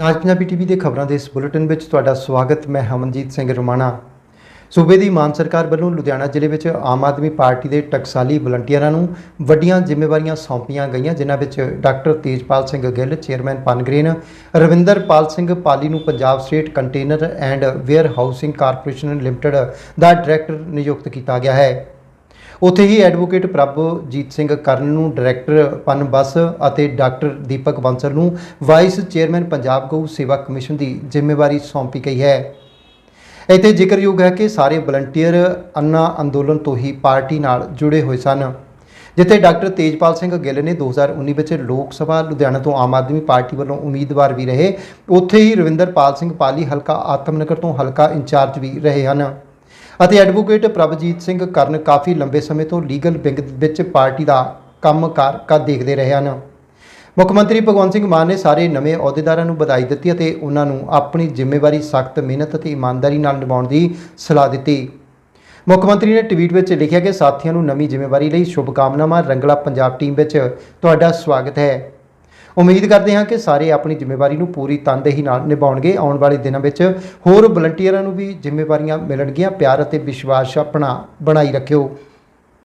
ਰਾਜ Punjabi TV ਦੇ ਖਬਰਾਂ ਦੇ ਇਸ ਬੁਲੇਟਿਨ ਵਿੱਚ ਤੁਹਾਡਾ ਸਵਾਗਤ, ਮੈਂ ਹਮਨਜੀਤ ਸਿੰਘ ਰਮਾਣਾ। ਸੂਬੇ ਦੀ ਮਾਨ ਸਰਕਾਰ ਵੱਲੋਂ ਲੁਧਿਆਣਾ ਜ਼ਿਲ੍ਹੇ ਵਿੱਚ ਆਮ ਆਦਮੀ ਪਾਰਟੀ ਦੇ ਟਕਸਾਲੀ ਵਲੰਟੀਅਰਾਂ ਨੂੰ ਵੱਡੀਆਂ ਜ਼ਿੰਮੇਵਾਰੀਆਂ ਸੌਂਪੀਆਂ ਗਈਆਂ, ਜਿਨ੍ਹਾਂ ਵਿੱਚ ਡਾਕਟਰ ਤੇਜਪਾਲ ਸਿੰਘ ਗਿੱਲ, ਚੇਅਰਮੈਨ ਪਨਗ੍ਰੇਨ ਰਵਿੰਦਰਪਾਲ ਸਿੰਘ ਪਾਲੀ ਨੂੰ Punjab state container and warehousing corporation limited the director ਨਿਯੁਕਤ ਕੀਤਾ ਗਿਆ ਹੈ। ਉੱਥੇ ਹੀ ਐਡਵੋਕੇਟ ਪ੍ਰਭਜੀਤ ਸਿੰਘ ਕਰਨ ਨੂੰ, ਡਾਇਰੈਕਟਰ ਪਨ ਬੱਸ ਅਤੇ ਡਾਕਟਰ ਦੀਪਕ ਬੰਸਲ ਨੂੰ ਵਾਈਸ ਚੇਅਰਮੈਨ ਪੰਜਾਬ ਗਊ ਸੇਵਾ ਕਮਿਸ਼ਨ ਦੀ ਜ਼ਿੰਮੇਵਾਰੀ ਸੌਂਪੀ ਗਈ ਹੈ। ਇੱਥੇ ਜ਼ਿਕਰਯੋਗ ਹੈ ਕਿ ਸਾਰੇ ਵਲੰਟੀਅਰ ਅੰਨਾ ਅੰਦੋਲਨ ਤੋਂ ਹੀ ਪਾਰਟੀ ਨਾਲ ਜੁੜੇ ਹੋਏ ਸਨ, ਜਿੱਥੇ ਡਾਕਟਰ ਤੇਜਪਾਲ ਸਿੰਘ ਗਿੱਲ ਨੇ 2019 ਵਿੱਚ ਲੋਕ ਸਭਾ ਲੁਧਿਆਣਾ ਤੋਂ ਆਮ ਆਦਮੀ ਪਾਰਟੀ ਵੱਲੋਂ ਉਮੀਦਵਾਰ ਵੀ ਰਹੇ। ਉੱਥੇ ਹੀ ਰਵਿੰਦਰਪਾਲ ਸਿੰਘ ਪਾਲੀ ਹਲਕਾ ਆਤਮਨਗਰ ਤੋਂ ਹਲਕਾ ਇੰਚਾਰਜ ਵੀ ਰਹੇ ਹਨ। ਅਤੇ ਐਡਵੋਕੇਟ ਪ੍ਰਭਜੀਤ ਸਿੰਘ ਕਰਨ ਕਾਫੀ ਲੰਬੇ ਸਮੇਂ ਤੋਂ ਲੀਗਲ ਵਿੰਗ ਵਿੱਚ ਪਾਰਟੀ ਦਾ ਕੰਮਕਾਰ ਕਰ ਦੇਖਦੇ ਰਹੇ ਹਨ। ਮੁੱਖ ਮੰਤਰੀ ਭਗਵੰਤ ਸਿੰਘ ਮਾਨ ਨੇ ਸਾਰੇ ਨਵੇਂ ਅਹੁਦੇਦਾਰਾਂ ਨੂੰ ਵਧਾਈ ਦਿੱਤੀ ਅਤੇ ਉਹਨਾਂ ਨੂੰ ਆਪਣੀ ਜ਼ਿੰਮੇਵਾਰੀ ਸਖਤ ਮਿਹਨਤ ਅਤੇ ਇਮਾਨਦਾਰੀ ਨਾਲ ਨਿਭਾਉਣ ਦੀ ਸਲਾਹ ਦਿੱਤੀ। ਮੁੱਖ ਮੰਤਰੀ ਨੇ ਟਵੀਟ ਵਿੱਚ ਲਿਖਿਆ ਕਿ ਸਾਥੀਆਂ ਨੂੰ ਨਵੀਂ ਜ਼ਿੰਮੇਵਾਰੀ ਲਈ ਸ਼ੁਭਕਾਮਨਾਵਾਂ। ਰੰਗਲਾ ਪੰਜਾਬ ਟੀਮ ਵਿੱਚ ਤੁਹਾਡਾ ਸਵਾਗਤ ਹੈ। ਉਮੀਦ ਕਰਦੇ ਹਾਂ ਕਿ ਸਾਰੇ ਆਪਣੀ ਜ਼ਿੰਮੇਵਾਰੀ ਨੂੰ ਪੂਰੀ ਤਨਦੇਹੀ ਨਾਲ ਨਿਭਾਉਣਗੇ। ਆਉਣ ਵਾਲੇ ਦਿਨਾਂ ਵਿੱਚ ਹੋਰ ਵਲੰਟੀਅਰਾਂ ਨੂੰ ਵੀ ਜ਼ਿੰਮੇਵਾਰੀਆਂ ਮਿਲਣਗੀਆਂ। ਪਿਆਰ ਅਤੇ ਵਿਸ਼ਵਾਸ ਆਪਣਾ ਬਣਾਈ ਰੱਖਿਓ।